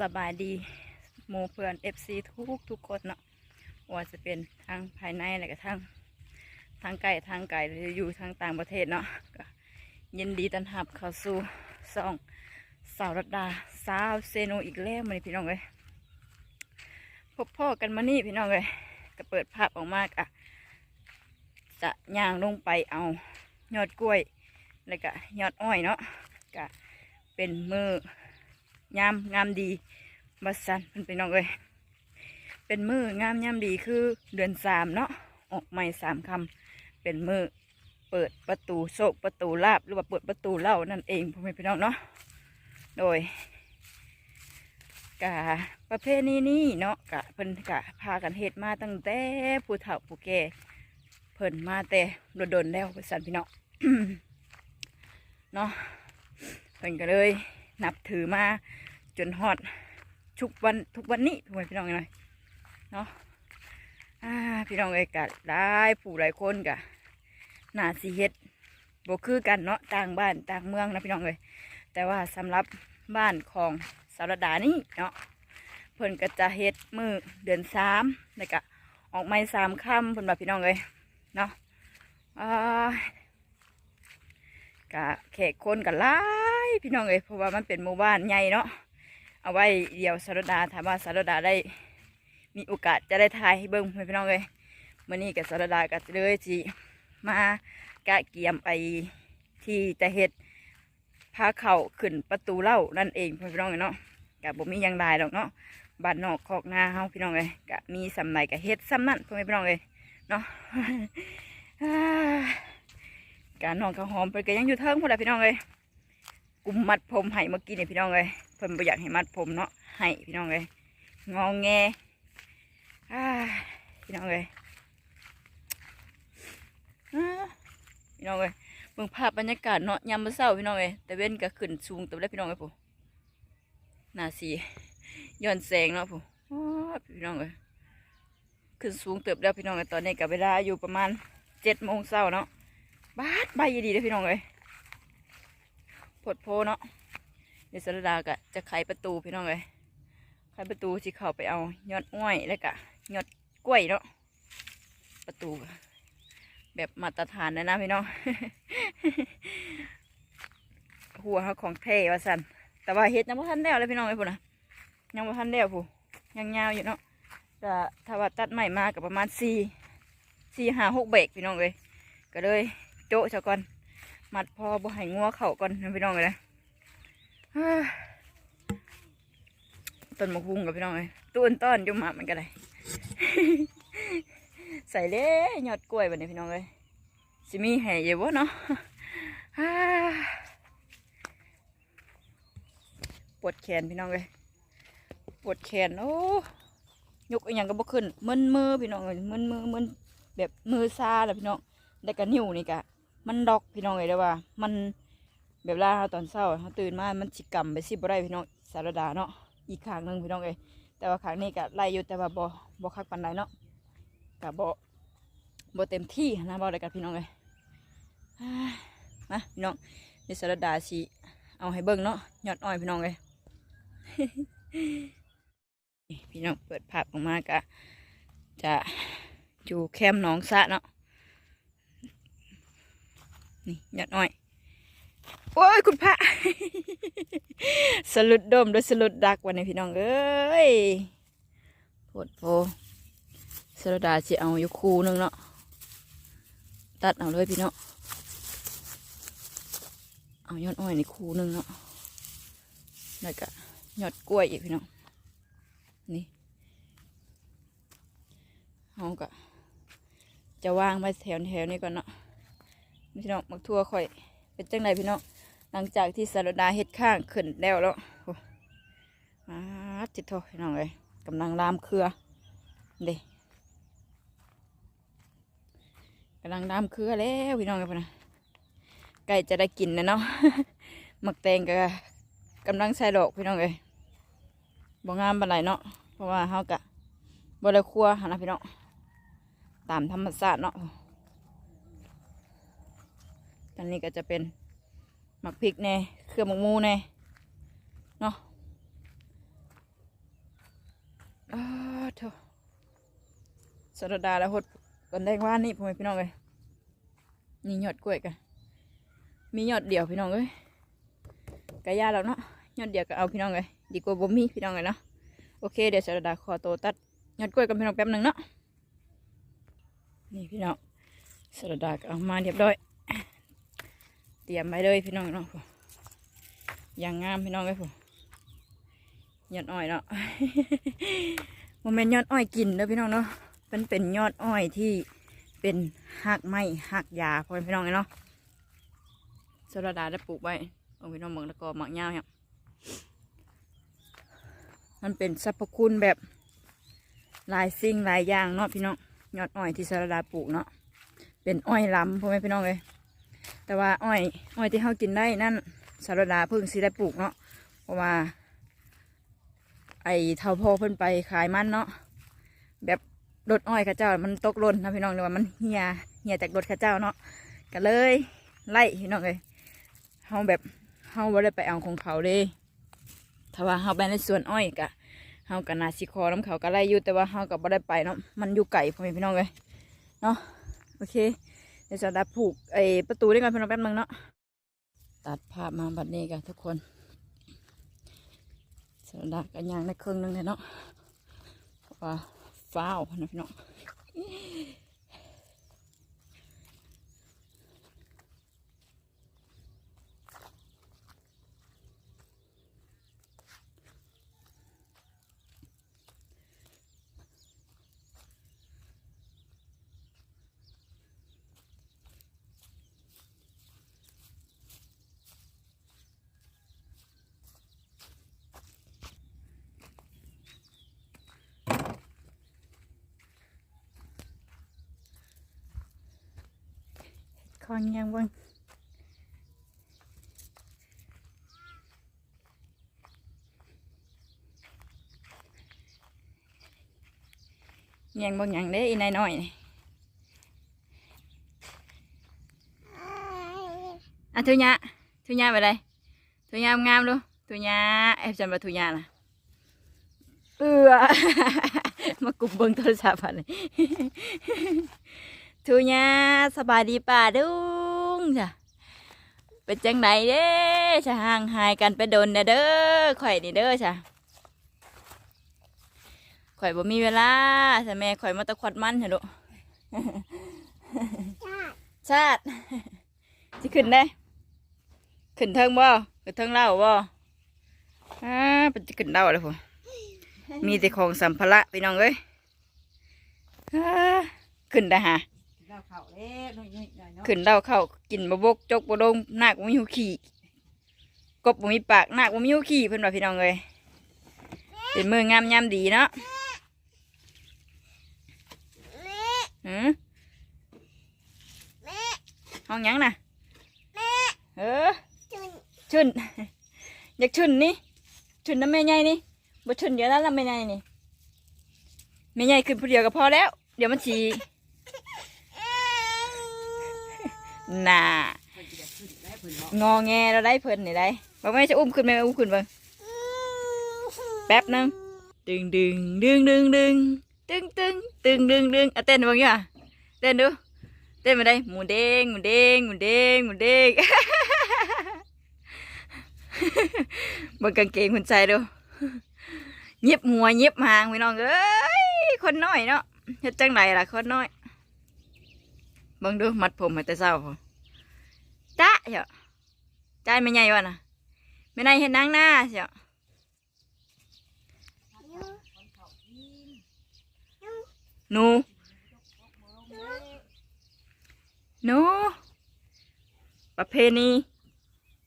สบายดีหมู่เพื่อน FC ทุกทุกคนเนาะว่าจะเป็นทางภายในและก็ทางทางไกลทางไกลหรืออยู่ทางต่างประเทศเนาะก็ยินดีต้อนรับเข้าสู่ซองสาวรัตดาสาวเซโนอีกแล้วมานี่พี่น้องเลยพบพ่อกันมานี่พี่น้องเลยก็เปิดภาพออกมากอะจะย่างลงไปเอายอดกล้วย แล้วก็ยอดอ้อยเนาะก็เป็นมือ งามงามดีบัสันเป็นพี่น้องเลยเป็นมืองามงามดีคือเดือนสามเนาะออกใหม่สามคำเป็นมือเปิดประตูโศกประตูลาบหรือว่าเปิดประตูเล่านั่นเองพ่อแม่พี่น้องเนาะโดยกะประเภทนี้นี่เนาะกะเพิ่นกะพากันเฮ็ดมาตั้งแต่ผู้เฒ่าผู้แก่เพิ่นมาแต่โดนๆแล้วบัสสันพี่น้องเนาะเพิ่นก็เลย นับถือมาจนฮอดทุกวันทุกวันนี้ทุกวันพี่น้องหน่อยเนาะพี่น้องเอยกัได้ผู้หลายคนกะหนาสีเฮ็ดบ่คือกันเนาะต่างบ้านต่างเมืองนะพี่น้องเลยแต่ว่าสำหรับบ้านของสารดานี่เนาะเพิ่นก็จะเฮ็ดมือเดือนสามแล้วก็ออกไม้สามค่ำเพิ่นแบบพี่น้องเลยเนาะอ่ากะแขกคนกันหลา พี่น้องเอ้ยเพราะว่ามันเป็นหมู่บ้านใหญ่เนาะเอาไว้เดี๋ยวสารดาถามว่าสารดาได้ มีโอกาสจะได้ถ่ายให้เบิ้งพี่น้องเอ้ยมื่อนี้กับสารดาก็เลยสิมากะเกียมไปที่จะเฮ็ดพาเข่าขึ้นประตูเล่านั่นเองพี่น้องเอ้ยเนาะกะบ่มียังได้ดอกเนาะบ้านนอกคอกนาเฮาพี่น้องเอ้ยกะมีสำไหนกะเฮ็ดซ้ำนั่นพี่น้องเอ้ยเนาะการนอนข้าวหอมเพิ่นก็ยังอยู่เทิงพุ่นแหละพี่น้องเลย กุมมัดผมให้เมื่อกี้เนี่ยพี่น้องเลยเพิ่นบ่อยากให้มัดผมเนาะให้พี่น้องเลยงอแงพี่น้องเลยพี่น้องเลยเบิ่งภาพบรรยากาศเนาะยามมื้อเช้าพี่น้องเลยแต่เว้นก็ขึ้นสูงเต็มแล้วพี่น้องเลยผู้หน้าสีย้อนแสงเนาะผู้พี่น้องเลยขึ้นสูงเติบแล้วพี่น้องเลยตอนนี้กับเวลาอยู่ประมาณเจ็ดโมงเช้าเนาะบาดใบดีเลยพี่น้องเลย ผดโพเนาะเดี๋ยวสรดาก็จะไขประตูพี่น้องเลยไขประตูที่เข้าไปเอายอดอ้อยแล้วก็ยอดกล้วยเนาะประตู แบบมาตรฐานเลยนะพี่น้องหัวเขาของเทว่าสันแต่ว่าเฮ็ดยังไม่ทันแล้วเลยพี่น้องเลยพูดนะยังไม่ทันแล้วพูยังยาวอยู่เนาะแต่ถ้าว่าตัดใหม่มากับประมาณสี่สี่ห้าหกเบรกพี่น้องเลยก็เลยโจะซะก่อน มัดพอบ่ให้งัวเข่าก่อนนะพี่น้องเลยนะต้นมะพุงกับพี่น้องเลยต้นต้อนยุ่หมามันก็ได้ใส่เด้ยอดกล้วยแบบนี้พี่น้องเลยสิมีแห่เยอะวะเนาะปวดแขนพี่น้องเลยปวดแขนโอ้ยกอย่างก็บ่ขึ้นมึนมือพี่น้องเลยมึนมือมึนแบบมือซาแล้วพี่น้องแล้ก็นิ้วนี่กะ มันดอกพี่น้องเลยได้อว่า มันแบบลาเราตอนเช้าเขาตื่นมา มันจิกำไปสิบ่ได้พี่น้องสารดาเนาะอีกข้างหนึ่งพี่น้องเลยแต่ว่าข้างนี้กะไล่อยู่แต่ว่าบ่บ่คักปันใดเนาะกะบ่บ่เต็มที่นะบ่ได้กับพี่น้องเลยมาพี่น้องในสารดาสิเอาให้เบิ่งเนาะยอดอ้อยพี่น้องเลยพี่น้องเปิดภาพออกมากะจะอยู่แคมป์หนองสะเนาะ นี่ยอดอ้อยโอ้ยคุณพระสลุดดมด้วยสลุดดักวันนี้พี่น้องเอ้ยโพดโพสลดดาจะเอาอยู่คูหนึงเนาะตัดเอาเลยพี่น้องเอายอดอ้อยในคูหนึงเนาะแล้วก็ยอดกล้วยอีกพี่น้องนี่เอาก็จะวางไว้แถวแถวๆนี้ก่อนเนาะ พี่น้องมักทั่วค่อย เป็นจังไดพี่น้องหลังจากที่สารดาเฮ็ดข้างขึ้นแล้วแล้วโอ้มาจิตโทพี่น้องเลยกำลังลามเครือเด้กำลังลามเครือแล้วพี่น้องเลยพุ่นนะใกล้จะได้กินแล้วเนาะหมักแตงก็กำลังใส่ดอกพี่น้องเลยบ่งามปานไหเนาะเพราะว่าเฮากะบ่ได้ครัวหนนะพี่น้องตามธรรมชาติเนาะ อันนี้ก็จะเป็นหมักพริกแน่เครื่องหมักมูแน่เนาะอ้าเถอะสดดาแล้วหดกันได้ว่านี่พ่อแม่พี่น้องเลยมีหยอดกล้วยกันมีหยอดเดี่ยวพี่น้องเลยกระยาแล้วเนาะหยอดเดี่ยวก็เอาพี่น้องเลยดีกว่าบ่มีพี่น้องเลยเนาะโอเคเดี๋ยวสดดาขอโตตัดหยอดกล้วยกันพี่น้องแป๊บหนึ่งเนาะนี่พี่น้องสดดาก็เอามาเรียบร้อย เตรียมไว้เลยพี่น้องเนาะอย่างงามพี่น้องเลยผมยอดอ้อยเนาะโมเมนต์ยอดอ้อยกินเด้อพี่น้องเนาะเป็นเป็นยอดอ้อยที่เป็นหักไม้หักยาพ่อพี่น้องเลยเนาะสรดาได้ปลูกไว้เอาพี่น้องมืองแล้วก็หมักยาเนี่ยมันเป็นสรรพคุณแบบหลายสิ่งหลายอย่างเนาะพี่น้องยอดอ้อยที่สรดาปลูกเนาะเป็นอ้อยล้ำพ่อแม่พี่น้องเลย แต่ว่าอ้อยอ้อยที่เขากินได้นั่นสารดาเพิ่งสิได้ปลูกเนาะเพราะว่า ไอเท่าพ่อเพิ่นไปขายมันเนาะแบบรถอ้อยข้าเจ้ามันตกหล่นนะพี่น้องเลยว่ามันเหี่ยเหี่ยจากรถข้าเจ้าเนาะก็เลยไล่พี่น้องเลยเฮาแบบเฮาบ่ได้ไปเอาของเขาเด้ถ้าว่าเฮาไปในสวนอ้อยกะเฮาก็นาสิคอน้ำเขาก็ไล่อยู่แต่ว่าเฮาก็บ่ได้ไปเนาะมันอยู่ไกลพ่อแม่พี่น้องเลยเนาะโอเค เดี๋ยวจะดับผูกไอประตูด้วยกันเพื่อนแป๊บนึงเนาะตัดภาพมาบัดนี้กันทุกคนสดักกันยางในครึ่งหนึงเลยเนาะเพราะว่าฟ้าวนะพี่น้อง คอนยังเบิ่งยังเบิ่งหยังเด้อีนายน้อยนี่อะทุญะทุญะไปเลย ทุญะงามๆดูทุญะเอฟจันบะทุญะน่ะเอือมากลุ่มเบิ่งโทรศัพท์อันนี้ทูญาสบายดีป่าดุงจ้ะเป็นจังไหนเด้จะห่างหายกันไปโดนเด้อเด้อข่อยนี่เด้อจ้ะข่อยบ่มีเวลาแต่แม่ข่อยมาตะขวัดมันเหรอลูกชาติจะขึ้นได้ ขึ้นเทิงบ่ขึ้นเทิงเล่าบ่อ่าเป็นจะขึ้นเล่าเลยผมมีแต่ของสัมภาระพี่น้องเอ้ยอ่าขึ้นได้ฮะเราเข่าเล็กน้อยๆหน่อยเนาะขึ้นเล่าเข้ากินบะบกจกบะดงนาคบ่มีหูขี่กบบ่มีปากนาคบ่มีหูขี่เพิ่นว่าพี่น้องเลยเป็นมืองามยามดีเนาะหืมห้องหยังน่ะเออชุนอยากชุนนี่ชุนน้ำแม่ใหญ่นี่บ่ชุนเดี๋ยวนั้นละแม่ใหญ่นี่แม่ใหญ่ขึ้นผู้เดียวก็พอแล้ว เดี๋ยวมันฉี น่าเพิ่นจะงอแงเราได้เพิ่นนี่ได้บอกแม่จะอุ้มขึ้นไหมอุ้มขึ้นบิ่งแป๊บนึงดึงดึงดึงดึงดึงตึงตึงตึงดึงดึงอะเต้นบิ่งยู่อะเต้นดูเต้นมาได้หมูเด้งหมูเด้งหมูเด้งหมูเด้งบิ่งกางเกงคนใจดูเงียบหัวเงียบหางพี่น้องเอ้ยคนน้อยเนาะเฮ็ดจังไดล่ะคนน้อย เบิ่งดูมัดผมให้แต่เช้าพอจ้าเชียวใจไม่ใหญ่วะนะไม่ได้เห็นนางหน้าเชียวหนูหนูประเพณี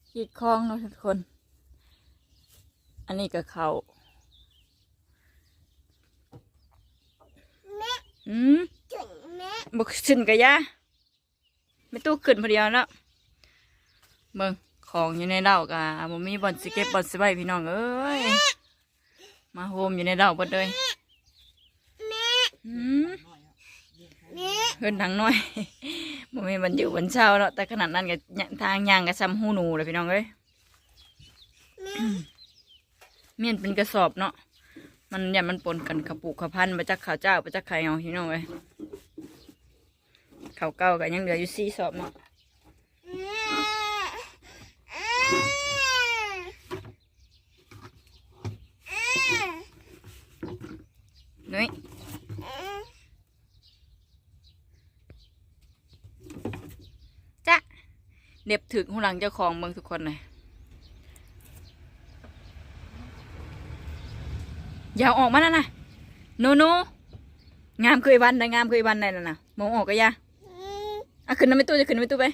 ขีดคลองเนาะทุกคน อันนี้ก็เขาอืมบกขึ้นกะยะ ไม่ตู้ขึ้นพอเดียวแล้วเบิ่งของอยู่ในเล่ากะบ่มีบอลสิเก็บบอลสิไว้พี่น้องเอ้ยมาโฮมอยู่ในเล่าเบดเลยหืมเพื่อนทางน้อยบ่มีบรรอยู่บรรเช้าเนาะแต่ขนาดนั้นก็ยทางย่างก็ซ้ำหูหนูเลยพี่น้องเอ้ยเมียนเป็นกระสอบเนาะมันอย่ามันปนกันขปลูกขพันมาจากข้าวเจ้ามาจากไข่เอาพี่น้องเลย ขาเก่ากันยังเหลืออยู่สี่สอบเนาะนุ้ยจ้ะเด็บถึกหูหลังเจ้าของเมืองทุกคนเลยอย่าออกมานะนะโนโนงามเคยวันได้งามเคยวันได้น่ะนะมองออกก็ยา อะขึ้นน้ำไม่ตู้จะขึ้นน้ำไม่ตู้ไป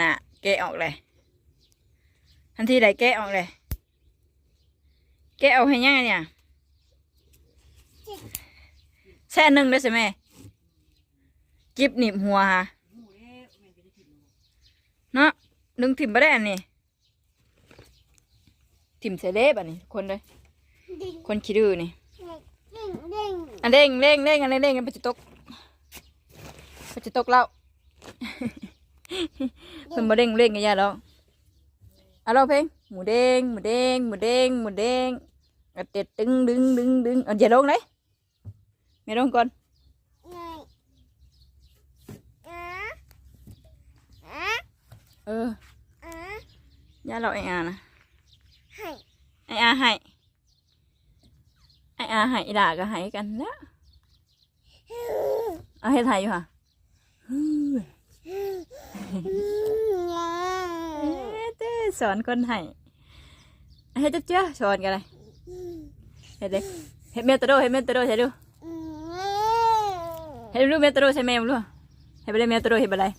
น่ะแกะออกเลยทันทีใดแกะออกเลย แกะออกให้ยังไงเนี่ยแช่หนึ่งได้ใช่ไหมกิบหนีบหัวฮะหูเด้แม่นก็ได้กินเนาะดึงถิ่มไปได้อันนี้ถิ่มใส่เล็บอันนี้ คนเลยคนขี้ดื้อนี่อันเด้งเร่งเร่งอันเร่งเร่งกันไปจะตก ไปจะตกแล้วเพิ่นมาเด้งเร่งกันยาแล้วเอาเราเพลงหมูเด้งหมูเด้งหมูเด้งหมูเด้งกระเต็ดดึงดึงดึงดึงเอาอย่าลงเลยไม่ลงก่อนเออย่าเราไอ้อานะไอ้อาให้ไอ้อาให้อีด่าก็ให้กันนะเอาให้ไทยอยู่ค่ะ เอ๊ะเต้สอนคนให้ให้เจ้าเจ้าสอนกันเลยเห็ดเลยเห็ดเมตโตเห็ดเมตโตใช่ดูเห็ดดูเมตโตใช่ไหมรู้เห็ดไปเลยเมตโตเห็ดไปเลย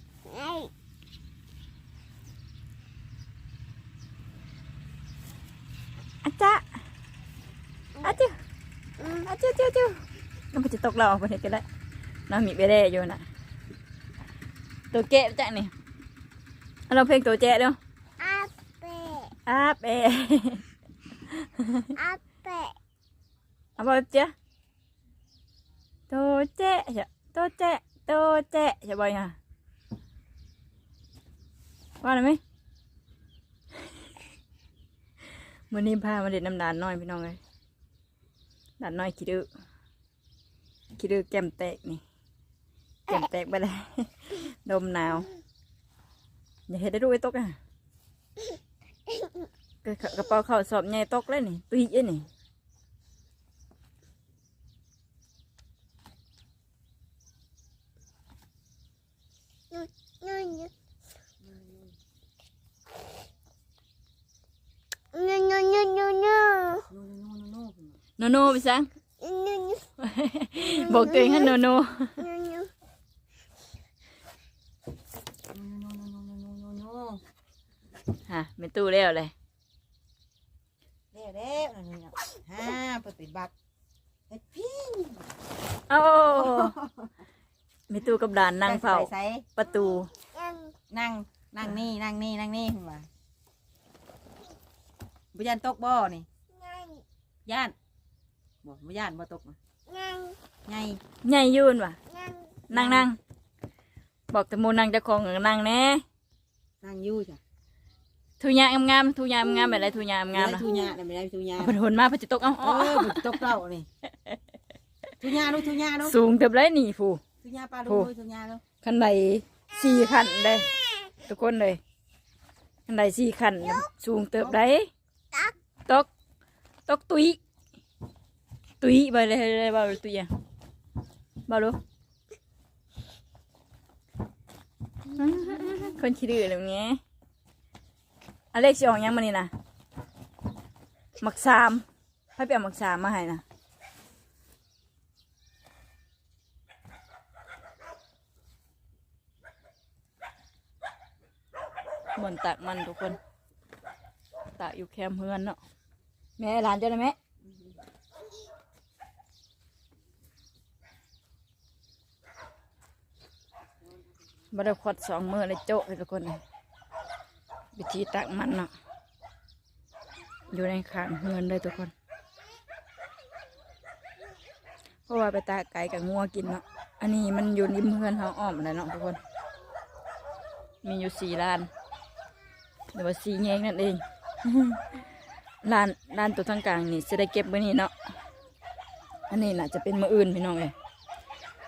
อาจ้าอาจ้าอาจ้าจ้าจ้าน้ำมันจะตกเราออกไปเห็ดกันแล้วน้ำมีไปได้อยู่นะ ตัวแกะจ้ะนี่เอาเราเพลงตัวแจ๊ะเดี๋ยวอาเปะเอาไปเจ้าโตเจ๊ใช่โตเจ๊โตเจ๊ใช่บ่อยอะว่าอะไรไหมวันนี้พามาเด็ดน้ำดานน้อยพี่น้องเลยดานน้อยขี้ดื้อขี้ดื้อแก้มแตกนี่ แก้มแตกไปเลยดมหนาว อย่าเห็นได้ดูไอ้ตกอะกระกระเป๋าข้าวสอบใหญ่ตกเลยนี่ตุยเอ้ยนี่โนโนไปซังบอกตัวเองให้โนโน โนโนโนโนโนโนโน ฮะเป็นตู้แล้วเลยเด้เด้อันนี้เนาะฮ่าปฏิบัติเฮ็ดพี่โอ้มีตู้กับดานนั่งเฝ้าใส่ประตู นั่งนั่งนี่นั่งนี่นั่งนี่คุณว่าบ่ย่านตกบ่นี่ย่านบ่บ่ย่านบ่ตกไงใหญ่ยืนว่ะนั่งนั่ง บอกแต่โมนั่งเจะของก็นั่งแน่นั่งอยู่จ้ะทุยางงามๆทุยางงามแบบไรทุยางงามไม่นะได้ทุญาได้ไม่ได้ทุญาเอาเพิ่นหนมาเพิ่นจะตกเอ้าเออ้ออบ่ตกเล่านี่ทุญาดูทุญาดูสูงเต็มเลยนี่ผู้ทุญาปลาดูโอ้ทุญาดูขันใดสี่ขันเลยทุกคนเลยขันใดสี่ขันสูงเติบได้ตกตกตุยตุยไปเลยเลยบ่าวตุยอะบ่าวรู้ คนขี้ดื้อเลยเงี้ยอเล็กสิออกยังมานี่นะหมักสามให้ไปเอาหมักสามมาให้นะบนตักมันทุกคนตักอยู่แคมเฮือนเนาะแม่หลานเจ้าได้ไหม บัได้ขวดสองมือเลยโจ๊ะเลยทุกคนเลยวิธีตักมันเนาะอยู่ในขางเฮือนเลยทุกคน เพราะว่าไปตากไก่กับงัวกินเนาะอันนี้มันอยู่ริมเฮือนเขาอ้อมอะไรเนาะทุกคน มีอยู่สี่ล้านหรือว่าสี่แยงนั่นเองลานลานตัวทางกลางนี่จะได้เก็บไว้นี่เนาะอันนี้น่ะจะเป็นมืออื่นพี่น้องเลย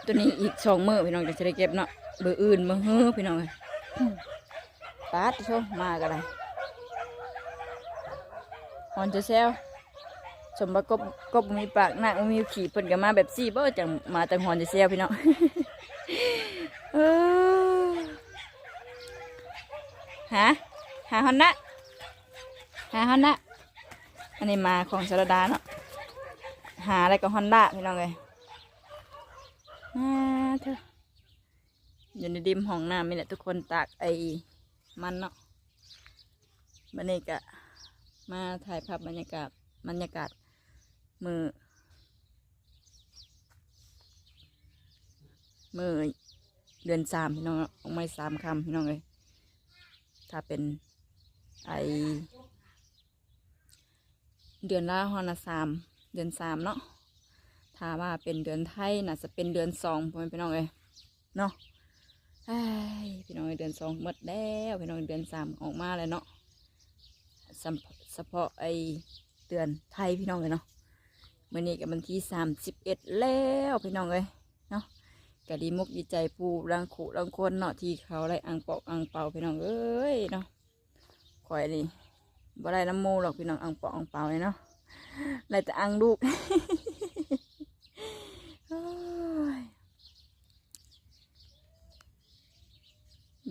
ตัวนี้อีกสองมือพี่น้องจะได้เก็บเนาะ มืออื่นมือเฮ้อพี่น้องเลยปาดโชมากันเลยฮอนจะแซวสมบักบกบมีปากหน้ามีขี่เพิ่นก็มาแบบซี่เบ้อจังมาจังฮอนจะแซวพี่น้องหาหาฮอนนะหาฮอนนะอันนี้มาของสารดาเนาะหาอะไรก็ฮอนด้าพี่น้องเลยอ่าเถอ อยู่ในดิมห้องน้ำนี่แหละทุกคนตากไอ้มันเนาะบันนี้ก็มาถ่ายภาพบรรยากาศบรรยากาศมือมือเดือนสามพี่น้องออกไม่สามคำพี่น้องเลยถ้าเป็นไอเดือนละฮอนะสามเดือนสามเนาะถ้าว่าเป็นเดือนไทยน่าจะเป็นเดือนสองพี่น้องเลยเนาะ พี่น้องเดือนสองหมดแล้วพี่น้องเดือนสามออกมาเลยเนาะสเฉพาะไอเดือนไทยพี่น้องเลยเนาะมื่อนี้กับวันที่สามสิบเอ็ดแล้วพี่น้องเลยเนาะก็ดีมุกดีใจผู้รังขุรังคนเนาะที่เขาได้อังปอกอังเป่าพี่น้องเอ้ยเนาะข่อยนี่บ่ได้น้ำมูหรอกพี่น้องอังปอกอังเป่าเลยเนาะได้แต่อังลูก โอ้ย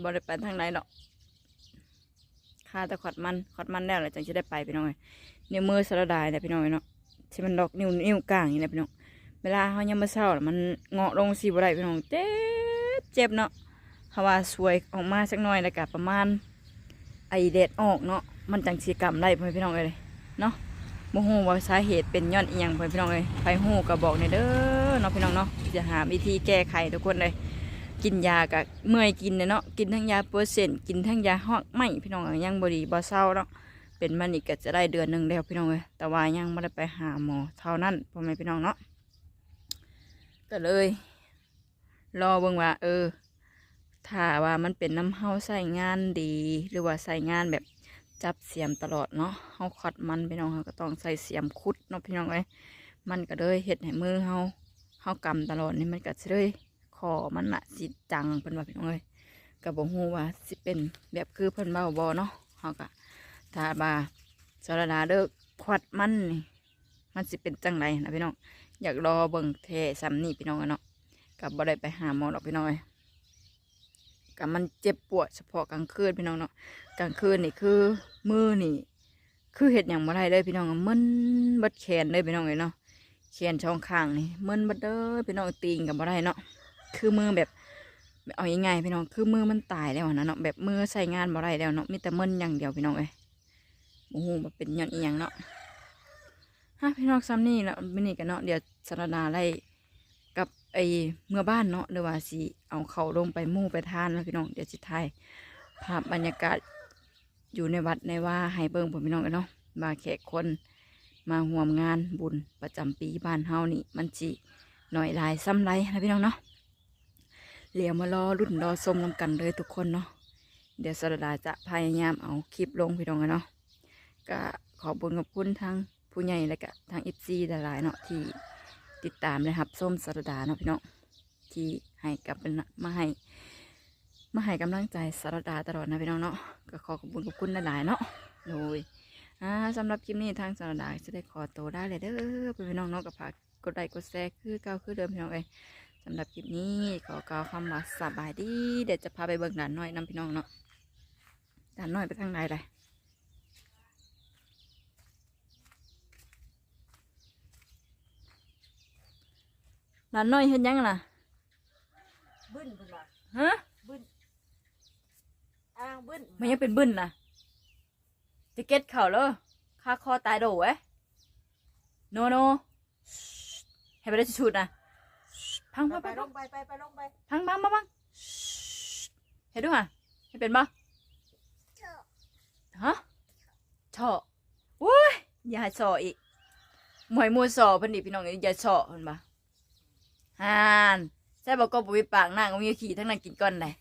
บ่ได้ไปทางไหนหรอกค่าแต่ขอดมันขอดมันแล้วแหละจังจะได้ไปพี่น้องเอ้ยนิ้วมือสะดายเนี่ยพี่น้องเนาะที่มันดอกนิ้วนิ้วกลางอย่างนี้แหละพี่น้องเวลาเขายังมาเศร้ามันเงาะลงสีบ่ได้พี่น้องเจ็บเจ็บเนาะเพราะว่าสวยออกมาสักหน่อยแล้วก็ประมาณไอเด็ดออกเนาะมันจังสีกรรมได้พ่อแม่พี่น้องเลยเนาะโมโหว่าสาเหตุเป็นย้อนเอียงพี่น้องเลยไปหูก็บอกในอยเด้อเนาะพี่น้องเนาะจะหาวิธีแก้ไขทุกคนเลย กินยากับเมื่อยกินเนาะกินทั้งยาเปอร์เซ็นต์กินทั้งยาฮอกไหมพี่น้องยังบดีบ่เศร้าเนาะเป็นมันอีกก็จะได้เดือนหนึ่งแล้วพี่น้องเลยแต่ว่ายังไม่ได้ไปหาหมอเท่านั้นพ่อแม่พี่น้องเนาะก็เลย รอเบิ่งว่า เออถ้าว่ามันเป็นน้ำเฮาใส่งานดี หรือว่าใส่งานแบบจับเสียมตลอดเนาะเฮาขัดมันพี่น้องเฮาก็ต้องใส่เสียมคุดเนาะพี่น้องเอ้ยมันก็เลยเฮ็ดให้มือเฮาเฮากำตลอดนี่มันก็เลย คอมันน่ะสิจังเพิ่นว่าพี่น้องเอ้ยก็บ่ฮู้ว่าสิเป็นแบบคือเพิ่นเว้าบ่เนาะเฮาก็ถ้าว่าสารดาเด้อขวัดมันนี่มันสิเป็นจังไดนะพี่น้องอยากรอเบิ่งเทซ้ำนี่พี่น้องอะเนาะกับบ่ได้ไปหาหมอหรอกพี่น้องเอ้ยกับมันเจ็บปวดเฉพาะกลางคืนพี่น้องเนาะกลางคืนนี่คือมือนี่ คือเห็ดอย่างบ่ได้เลยพี่น้องมึนบัดแขนเลยพี่น้องเอ้ยเนาะแขนช่องข้างนี่มึนบัดเด้อพี่น้องตีนกับบ่ได้เนาะ คือมือแบบเอายังไงพี่น้องคือมือมันตายแล้วนะเนาะแบบมือใส่งานบ่ได้แล้วเนาะมีแต่มึนอย่างเดียวพี่น้องเอ้ยโอ้โหว่าเป็นย้อนอีหยังเนาะฮะพี่น้องซ้ำนี่แล้วมินี่กันเนาะเดี๋ยวสารดาไล่กับไอ้เมื่อบ้านเนาะหรือว่าสิเอาเขาลงไปมู่ไปทานแล้วพี่น้องเดี๋ยวสิถ่ายภาพบรรยากาศอยู่ในวัดในว่าให้เบิ่งผมพี่น้องกันเนาะมาแขกคนมาห่วมงานบุญประจำปีบ้านเฮานี่มันจีหน่อยลายซ้ำไรนะพี่น้องเนาะ เหลียวมารอรุ่นรอชมนำกันเลยทุกคนเนาะเดี๋ยวสารดาจะพยายามเอาคลิปลงพี่น้องกันเนาะก็ขอบุญขอบคุณทั้งผู้ใหญ่และก็ทางเอฟซีหลายๆเนาะที่ติดตามเลยครับส้มสารดาเนาะพี่น้องที่ให้กับมาให้มาให้กำลังใจสารดาตลอดนะพี่น้องเนาะก็ขอขอบคุณขอบคุณหลายๆเนาะโดยอ่าสำหรับคลิปนี้ทางสารดาจะได้ขอตัวได้เลยเด้อพี่น้องเนาะกับฝากกดไลค์กดแชร์คือเก่าคือเดิมพี่น้องเอ้ย สำหรับคลิปนี้ขอกล่าวคำว่าสบายดี เดี๋ยวจะพาไปเบิ่งด่านน้อยนำพี่น้องเนาะด่านน้อยไปทางไหนเลยหลานน้อยเห็นยังล่ะบึ้นเพิ่นว่าฮะบึ้นอ้างบึ้นมันยังเป็นบึ้นล่ะจะเก็ตเข่าแล้วคาคอตายโดเว้ยโนโนให้ไปได้ชุดๆนะ พังไปพังไปพังลงไปไปไปลงไปพังพังพังพังเห็นด้วยอะให้เป็นบ่ฮะเฉาะโอ้ยอย่าให้เฉาะอีกหมวยมูสอเพิ่นดิพี่น้องอย่าเฉาะเพิ่นบ่ฮานใช่บอกก็บ่มีปากนางก็มีขี้ทั้งนั้นกินก้อนเลย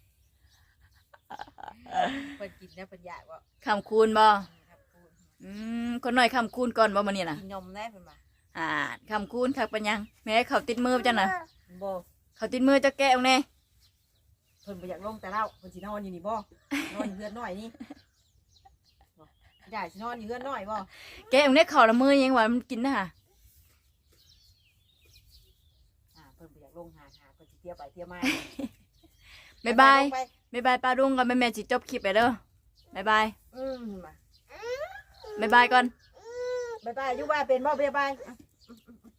เพิ่นกินแล้วเพิ่นอยากว่าคำคูณบ่ครับคุณอืมคนน้อยคำคูณก่อนบ่มื้อนี้น่ะกินนมได้เพิ่นว่าอ่าคำคูณคักปัญญังแม่เขาติดมือจังน่ะ บ่เขาติดมือจะแกะเอาแน่เพิ่นบ่อยากลงแต่เล่าเพิ่นสินอนอยู่นี่บ่นอนอยู่เฮือนน้อยนี่บ่ยายสินอนอยู่เฮือนน้อยบ่แกะเอาแน่เขาละมือยังว่ามันกินน่ะอ่าเพิ่นบ่อยากลงหาหาเพิ่นสิเที่ยวไปเที่ยวมาบ๊ายบายไปบ๊ายบายป้าดุงก่อนแม่แม่สิจบคลิปไปเด้อบ๊ายบายอืมมาบ๊ายบายก่อนบ๊ายบายอยู่บ้านเป็นบ่บ๊ายบายอะ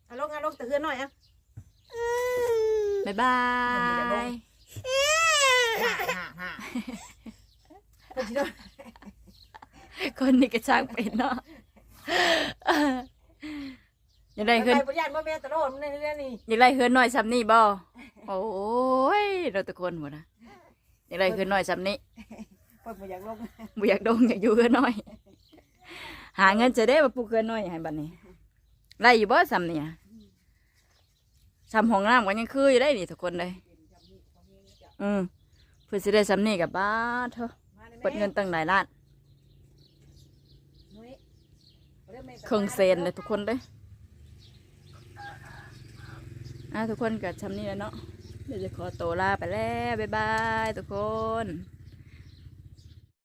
เอาลงเอาลงแต่เฮือนน้อยอะ บ๊ายบายหาหาหาเพิ่นสินคนนี้ก็ช่างเป็นเนาะยากได้ไปเฮือนบ่ย่านบ่แม่ตะโลดมันในเรื่องนี้ยากได้เฮือนน้อยซ้ำนี่บ่โอ้ยเราตะโกนหมดนะยากได้เฮือนน้อยซ้ำนี่เพิ่นบ่อยากลงบ่อยากดงอยากอยู่เฮือนน้อย หาเงินจะได้มาปลูกเฮือนน้อยให้บัดนี้ไล่อยู่บ่ซ้ำนี่อะ ซ้ำห้องน้ำก็ยังคืออยู่ได้นี่ทุกคนเลยอืมเพื่อสิได้ซ้ำนี่กับบ้าเถอะเปิดเงินตั้งหลายล้านเอาเรื่องเครื่องเซนเลยทุกคนเลยอะทุกคนกับซ้ำนี่แล้วเนาะเดี๋ยวจะขอตัวลาไปแล้วบ๊ายบายทุกคน